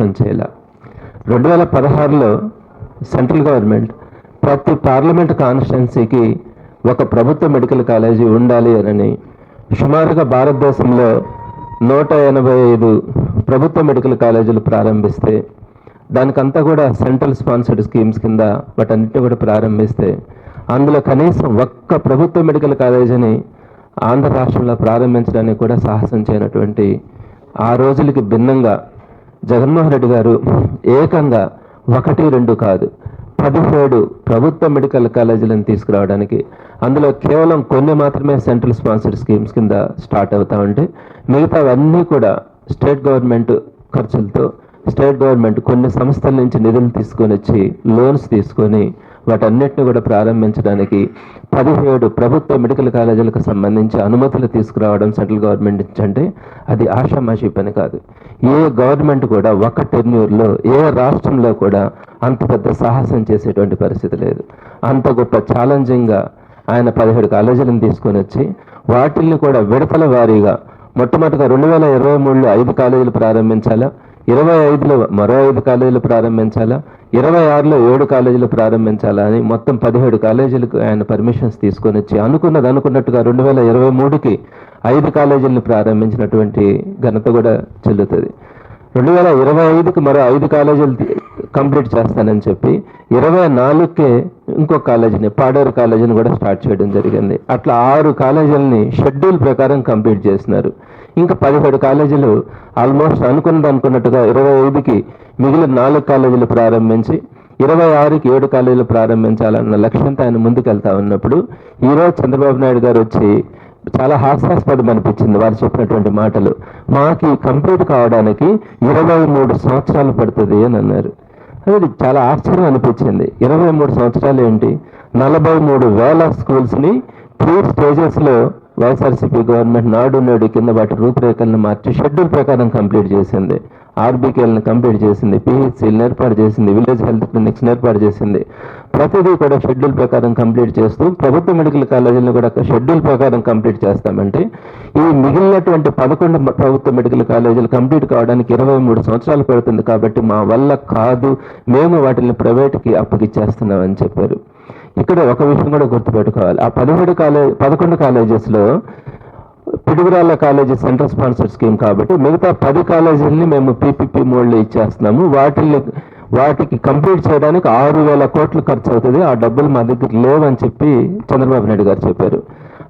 సాహసం చేయాల. రెండు వేల పదహారులో సెంట్రల్ గవర్నమెంట్ ప్రతి పార్లమెంట్ కాన్స్టిట్యున్సీకి ఒక ప్రభుత్వ మెడికల్ కాలేజీ ఉండాలి అని సుమారుగా భారతదేశంలో నూట ఎనభై ఐదు ప్రభుత్వ మెడికల్ కాలేజీలు ప్రారంభిస్తే దానికంతా కూడా సెంట్రల్ స్పాన్సర్డ్ స్కీమ్స్ కింద వాటన్నిటిని కూడా ప్రారంభిస్తే అందులో కనీసం ఒక్క ప్రభుత్వ మెడికల్ కాలేజీని ఆంధ్ర రాష్ట్రంలో ప్రారంభించడానికి కూడా సాహసం చేయనటువంటి ఆ రోజులకి భిన్నంగా జగన్మోహన్ రెడ్డి గారు ఏకంగా ఒకటి రెండు కాదు పదిహేడు ప్రభుత్వ మెడికల్ కాలేజీలను తీసుకురావడానికి అందులో కేవలం కొన్ని మాత్రమే సెంట్రల్ స్పాన్సర్డ్ స్కీమ్స్ కింద స్టార్ట్ అవుతా ఉంటే మిగతావన్నీ కూడా స్టేట్ గవర్నమెంట్ ఖర్చులతో స్టేట్ గవర్నమెంట్ కొన్ని సంస్థల నుంచి నిధులు తీసుకొని వచ్చి లోన్స్ తీసుకొని వాటన్నిటిని కూడా ప్రారంభించడానికి పదిహేడు ప్రభుత్వ మెడికల్ కాలేజీలకు సంబంధించి అనుమతులు తీసుకురావడం సెంట్రల్ గవర్నమెంట్ నుంచి అంటే అది ఆషామాషి పని కాదు. ఏ గవర్నమెంట్ కూడా ఒక టెన్యూర్లో ఏ రాష్ట్రంలో కూడా అంత పెద్ద సాహసం చేసేటువంటి పరిస్థితి లేదు. అంత గొప్ప ఛాలెంజింగ్గా ఆయన పదిహేడు కాలేజీలను తీసుకొని వచ్చి వాటిల్ని కూడా విడతల వారీగా మొట్టమొదటిగా రెండు వేల ఇరవై మూడులో ఐదు కాలేజీలు ప్రారంభించాలా? ఇరవై ఐదులో మరో ఐదు కాలేజీలు ప్రారంభించాలా? ఇరవై ఆరులో ఏడు కాలేజీలు ప్రారంభించాలా అని మొత్తం పదిహేడు కాలేజీలకు ఆయన పర్మిషన్స్ తీసుకొని వచ్చి అనుకున్నది అనుకున్నట్టుగా రెండు వేల ఇరవై మూడుకి ఐదు కాలేజీలను ప్రారంభించినటువంటి ఘనత కూడా చెల్లుతుంది. రెండు వేల ఇరవై ఐదుకి మరో ఐదు కాలేజీలు కంప్లీట్ చేస్తానని చెప్పి ఇరవై నాలుగుకే ఇంకో కాలేజీని పాడేరు కాలేజీని కూడా స్టార్ట్ చేయడం జరిగింది. అట్లా ఆరు కాలేజీలని షెడ్యూల్ ప్రకారం కంప్లీట్ చేసినారు. ఇంకా పదిహేడు కాలేజీలు ఆల్మోస్ట్ అనుకున్నది అనుకున్నట్టుగా ఇరవై ఐదుకి మిగిలిన నాలుగు కాలేజీలు ప్రారంభించి ఇరవై ఆరుకి ఏడు కాలేజీలు ప్రారంభించాలన్న లక్ష్యంతో ఆయన ముందుకెళ్తా ఉన్నప్పుడు ఈరోజు చంద్రబాబు నాయుడు గారు వచ్చి చాలా హాస్యాస్పదం అనిపించింది వారు చెప్పినటువంటి మాటలు. మాకు కంప్లీట్ కావడానికి ఇరవై మూడు సంవత్సరాలు పడుతుంది అని అన్నారు. అనేది చాలా ఆశ్చర్యం అనిపించింది. ఇరవై మూడు సంవత్సరాలు ఏంటి? నలభై మూడు వేల స్కూల్స్ని త్రీ స్టేజెస్లో వైఎస్ఆర్సీపీ గవర్నమెంట్ నాడు నేడు కింద వాటి రూపురేఖలను మార్చి షెడ్యూల్ ప్రకారం కంప్లీట్ చేసింది. ఆర్బీకేలను కంప్లీట్ చేసింది. పిహెచ్సీలను ఏర్పాటు చేసింది. విలేజ్ హెల్త్ క్లినిక్స్ ఏర్పాటు చేసింది. ప్రతిదీ కూడా షెడ్యూల్ ప్రకారం కంప్లీట్ చేస్తూ ప్రభుత్వ మెడికల్ కాలేజీలను కూడా షెడ్యూల్ ప్రకారం కంప్లీట్ చేస్తామంటే ఈ మిగిలినటువంటి పదకొండు ప్రభుత్వ మెడికల్ కాలేజీలు కంప్లీట్ కావడానికి ఇరవై మూడు సంవత్సరాలు పడుతుంది కాబట్టి మా వల్ల కాదు. మేము వాటిని ప్రైవేట్కి అప్పగిచ్చేస్తున్నామని చెప్పారు. ఇక్కడ ఒక విషయం కూడా గుర్తుపెట్టుకోవాలి. ఆ పదిహేడు కాలేజ్ పదకొండు కాలేజెస్లో Piduguralla college central sponsor scheme కాబట్టి మిగతా పది కాలేజీలని మేము పీపీపీ మోడ్లో ఇచ్చేస్తున్నాము. వాటిని వాటికి కంప్లీట్ చేయడానికి ఆరు వేల కోట్లు ఖర్చు అవుతుంది ఆ డబ్బులు మా దగ్గర లేవని చెప్పి చంద్రబాబు నాయుడు గారు చెప్పారు.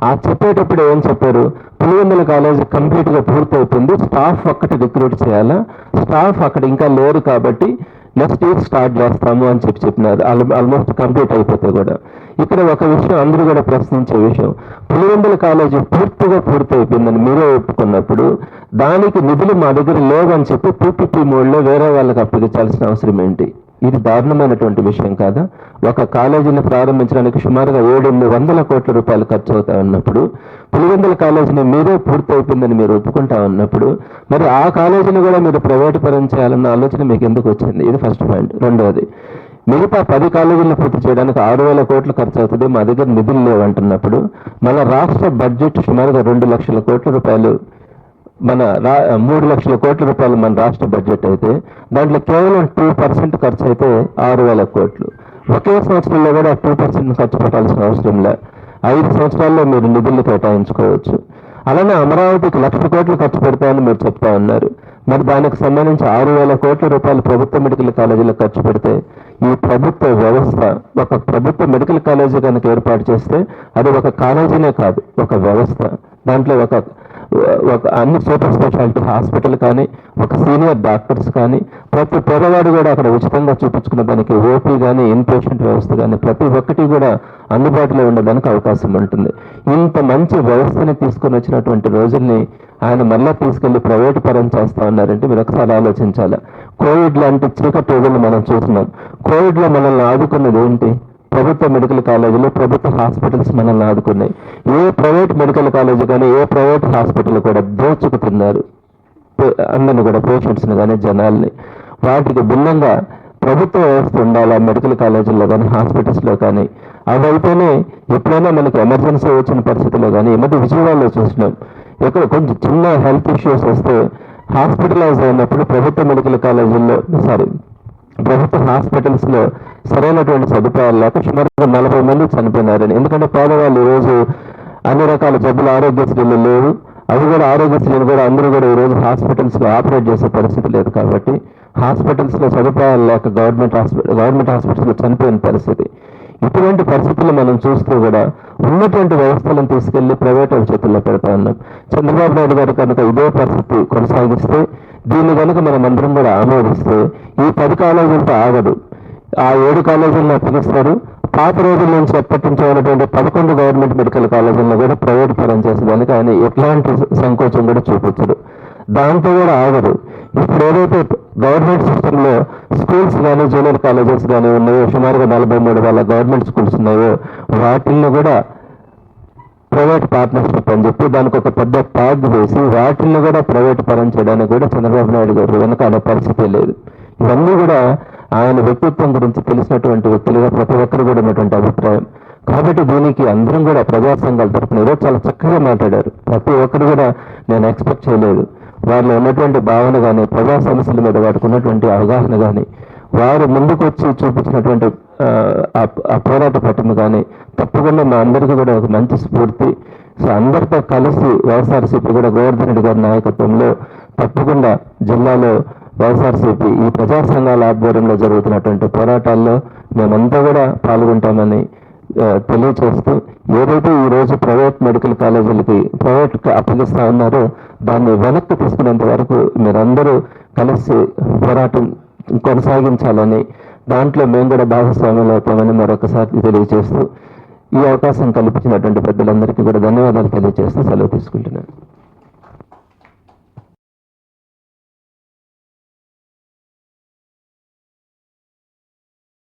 ఆ చెప్పేటప్పుడు ఏం చెప్పారు? పులివెందుల కాలేజీ కంప్లీట్గా పూర్తవుతుంది స్టాఫ్ ఒక్కటి రిక్రూట్ చేయాలా? స్టాఫ్ అక్కడ ఇంకా లేరు కాబట్టి నెక్స్ట్ ఇయర్ స్టార్ట్ చేస్తాము అని చెప్పి చెప్పినారు. ఆల్మోస్ట్ కంప్లీట్ అయిపోతే కూడా. ఇక్కడ ఒక విషయం అందరూ కూడా ప్రశ్నించే విషయం. పులివెందుల కాలేజీ పూర్తిగా పూర్తి అయిపోయిందని మీరే ఒప్పుకున్నప్పుడు దానికి నిధులు మా దగ్గర లేవని చెప్పి పీపీపీ మోడ్లో వేరే వాళ్ళకి అప్పగించాల్సిన అవసరం ఏంటి? ఇది దారుణమైనటువంటి విషయం కాదా. ఒక కాలేజీని ప్రారంభించడానికి సుమారుగా ఏడెనిమిది వందల కోట్ల రూపాయలు ఖర్చు అవుతా ఉన్నప్పుడు పులివెందుల కాలేజీని మీరే పూర్తి అయిపోయిందని మీరు ఒప్పుకుంటా ఉన్నప్పుడు మరి ఆ కాలేజీని కూడా మీరు ప్రైవేట్ పరం చేయాలన్న ఆలోచన మీకు ఎందుకు వచ్చింది? ఇది ఫస్ట్ పాయింట్ రెండవది మిగతా పది కాలేజీలను పూర్తి చేయడానికి ఆరు వేల కోట్లు ఖర్చు అవుతుంది మా దగ్గర నిధులు లేవంటున్నప్పుడు మన రాష్ట్ర బడ్జెట్ సుమారుగా రెండు లక్షల కోట్ల రూపాయలు మన రా మూడు లక్షల కోట్ల రూపాయలు మన రాష్ట్ర బడ్జెట్ అయితే దాంట్లో కేవలం టూ పర్సెంట్ ఖర్చు అయితే ఆరు వేల కోట్లు. ఒకే సంవత్సరంలో కూడా టూ పర్సెంట్ ఖర్చు పెట్టాల్సిన అవసరం లే. ఐదు సంవత్సరాల్లో మీరు నిధులు కేటాయించుకోవచ్చు. అలానే అమరావతికి లక్ష కోట్లు ఖర్చు పెడతామని మీరు చెప్తా ఉన్నారు. మరి దానికి సంబంధించి ఆరు వేల కోట్ల రూపాయలు ప్రభుత్వ మెడికల్ కాలేజీలో ఖర్చు పెడితే ఈ ప్రభుత్వ వ్యవస్థ ఒక ప్రభుత్వ మెడికల్ కాలేజీ కనుక ఏర్పాటు చేస్తే అది ఒక కాలేజీనే కాదు ఒక వ్యవస్థ. దాంట్లో ఒక ఒక అన్ని సూపర్ స్పెషాలిటీ హాస్పిటల్ కానీ ఒక సీనియర్ డాక్టర్స్ కానీ ప్రతి పేదవాడు కూడా అక్కడ ఉచితంగా చూపించుకునే దానికి ఓపీ కానీ ఇన్ పేషెంట్ వ్యవస్థ కానీ ప్రతి ఒక్కటి కూడా అందుబాటులో ఉండడానికి అవకాశం ఉంటుంది. ఇంత మంచి వ్యవస్థని తీసుకొని వచ్చినటువంటి రోజుల్ని ఆయన మళ్ళా తీసుకెళ్ళి ప్రైవేట్ పరం చేస్తా ఉన్నారంటే మీరు ఒకసారి ఆలోచించాలి. కోవిడ్ లాంటి చీకటి రోజులు మనం చూస్తున్నాం. కోవిడ్లో మనల్ని ఆదుకున్నది ఏంటి? ప్రభుత్వ మెడికల్ కాలేజీలు ప్రభుత్వ హాస్పిటల్స్ మనల్ని ఆదుకున్నాయి. ఏ ప్రైవేట్ మెడికల్ కాలేజీ కానీ ఏ ప్రైవేట్ హాస్పిటల్ కూడా దోచుకుతున్నారు. పే- అందరిని కూడా పేషెంట్స్ని కానీ జనాల్ని. వాటికి భిన్నంగా ప్రభుత్వ వ్యవస్థ ఉండాలా? మెడికల్ కాలేజీల్లో కానీ హాస్పిటల్స్లో కానీ. అవైతేనే ఎప్పుడైనా మనకి ఎమర్జెన్సీ వచ్చిన పరిస్థితుల్లో కానీ ఈ మధ్య విజయవాడలో చూసినాం ఇక్కడ కొంచెం చిన్న హెల్త్ ఇష్యూస్ వస్తే హాస్పిటలైజ్ అయినప్పుడు ప్రభుత్వ మెడికల్ కాలేజీల్లో సారీ ప్రభుత్వ హాస్పిటల్స్లో సరైనటువంటి సదుపాయాలు లేక సుమారు నలభై మంది చనిపోయినారని. ఎందుకంటే పేదవాళ్ళు ఈరోజు అన్ని రకాల జబ్బులు ఆరోగ్యశ్రీలు లేవు. అవి కూడా ఆరోగ్యశ్రీలు కూడా అందరూ కూడా ఈరోజు హాస్పిటల్స్లో ఆపరేట్ చేసే పరిస్థితి లేదు కాబట్టి హాస్పిటల్స్లో సదుపాయాలు లేక గవర్నమెంట్ హాస్పిటల్ గవర్నమెంట్ హాస్పిటల్స్లో చనిపోయిన పరిస్థితి. ఇటువంటి పరిస్థితులు మనం చూస్తూ కూడా ఉన్నటువంటి వ్యవస్థలను తీసుకెళ్ళి ప్రైవేట్ చేతుల్లో పెడతా ఉన్నాం. చంద్రబాబు నాయుడు గారు కనుక ఇదే పరిస్థితి కొనసాగిస్తే దీన్ని కనుక మనం అందరం కూడా ఆమోదిస్తే ఈ పది కాలేజీలతో ఆగదు. ఆ ఏడు కాలేజీలను అప్పగిస్తారు పాత రోజుల నుంచి ఎప్పటి ఉన్నటువంటి పదకొండు గవర్నమెంట్ మెడికల్ కాలేజీలను కూడా ప్రైవేట్ పరం చేసేదానికి ఆయన ఎట్లాంటి సంకోచం కూడా చూపించడు. దాంతో కూడా ఆగరు ఇప్పుడు ఏదైతే గవర్నమెంట్ సిస్టంలో స్కూల్స్ కానీ జూనియర్ కాలేజెస్ కానీ ఉన్నాయో సుమారుగా నలభై మూడు వేల గవర్నమెంట్ స్కూల్స్ ఉన్నాయో వాటిల్లో కూడా ప్రైవేట్ పార్ట్నర్షిప్ అని చెప్పి దానికి ఒక పెద్ద ట్యాగ్ వేసి వాటిల్లో కూడా ప్రైవేట్ పరం చేయడానికి కూడా చంద్రబాబు నాయుడు గారు వెనకాల పరిస్థితి లేదు. ఇవన్నీ కూడా ఆయన వ్యక్తిత్వం గురించి తెలిసినటువంటి వ్యక్తులుగా ప్రతి ఒక్కరు కూడా ఉన్నటువంటి అభిప్రాయం. కాబట్టి దీనికి అందరం కూడా ప్రజా సంఘాల తరఫున ఈరోజు చాలా చక్కగా మాట్లాడారు. ప్రతి ఒక్కరు కూడా నేను ఎక్స్పెక్ట్ చేయలేదు. వారిలో ఉన్నటువంటి భావన కానీ ప్రజా సమస్యల మీద వారికి ఉన్నటువంటి అవగాహన కానీ వారు ముందుకొచ్చి చూపించినటువంటి ఆ, ఆ పోరాట పట్టును కానీ తప్పకుండా మా అందరికీ కూడా ఒక మంచి స్ఫూర్తి. సో అందరితో కలిసి వైఎస్ఆర్సీపీ కూడా గోవర్ధన్ రెడ్డి గారి నాయకత్వంలో తప్పకుండా జిల్లాలో వైఎస్ఆర్సీపీ ఈ ప్రజా సంఘాల ఆధ్వర్యంలో జరుగుతున్నటువంటి పోరాటాల్లో మేమంతా కూడా పాల్గొంటామని తెలియజేస్తూ ఏదైతే ఈరోజు ప్రైవేట్ మెడికల్ కాలేజీలకి ప్రైవేట్ అప్పగిస్తా ఉన్నారో దాన్ని వెనక్కి తీసుకునేంత వరకు మీరందరూ కలిసి పోరాటం కొనసాగించాలని దాంట్లో మేము కూడా భాగస్వామ్యం అవుతామని మరొకసారి తెలియజేస్తూ ఈ అవకాశం కల్పించినటువంటి పెద్దలందరికీ కూడా ధన్యవాదాలు తెలియజేస్తూ సెలవు తీసుకుంటున్నాను.